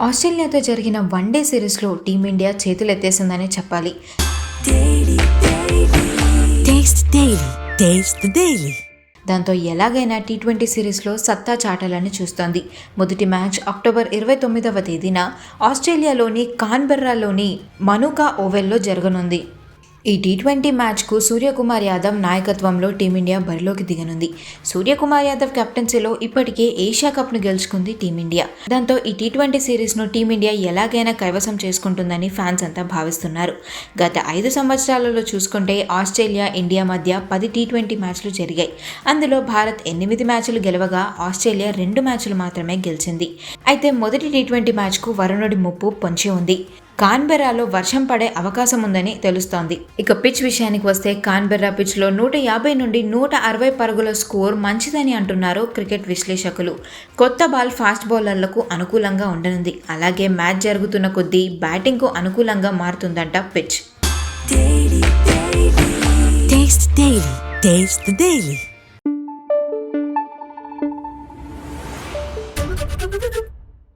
ఆస్ట్రేలియాతో జరిగిన వన్డే సిరీస్లో టీమిండియా చేతులెత్తేసిందనే చెప్పాలి. దాంతో ఎలాగైనా టీ ట్వంటీ సిరీస్లో సత్తా చాటాలని చూస్తోంది. మొదటి మ్యాచ్ అక్టోబర్ ఇరవై తొమ్మిదవ తేదీన ఆస్ట్రేలియాలోని కాన్బెర్రాలోని మనుకా ఓవెల్లో జరగనుంది. ఈ టీ ట్వంటీ మ్యాచ్కు సూర్యకుమార్ యాదవ్ నాయకత్వంలో టీమిండియా బరిలోకి దిగనుంది. సూర్యకుమార్ యాదవ్ కెప్టెన్సీలో ఇప్పటికే ఏషియా కప్ను గెలుచుకుంది టీమిండియా. దాంతో ఈ టీ ట్వంటీ సిరీస్ను టీమిండియా ఎలాగైనా కైవసం చేసుకుంటుందని ఫ్యాన్స్ అంతా భావిస్తున్నారు. గత ఐదు సంవత్సరాలలో చూసుకుంటే ఆస్ట్రేలియా ఇండియా మధ్య పది టీ ట్వంటీ మ్యాచ్లు జరిగాయి. అందులో భారత్ ఎనిమిది మ్యాచ్లు గెలవగా ఆస్ట్రేలియా రెండు మ్యాచ్లు మాత్రమే గెలిచింది. అయితే మొదటి టీ ట్వంటీ మ్యాచ్కు వరుణుడి ముప్పు పొంచి ఉంది. కాన్బెరాలో వర్షం పడే అవకాశం ఉందని తెలుస్తోంది. ఇక పిచ్ విషయానికి వస్తే కాన్బెర్రా పిచ్లో నూట యాభై నుండి నూట అరవై పరుగుల స్కోర్ మంచిదని అంటున్నారు క్రికెట్ విశ్లేషకులు. కొత్త బాల్ ఫాస్ట్ బౌలర్లకు అనుకూలంగా ఉండనుంది. అలాగే మ్యాచ్ జరుగుతున్న కొద్దీ బ్యాటింగ్కు అనుకూలంగా మారుతుందంట పిచ్. డైలీ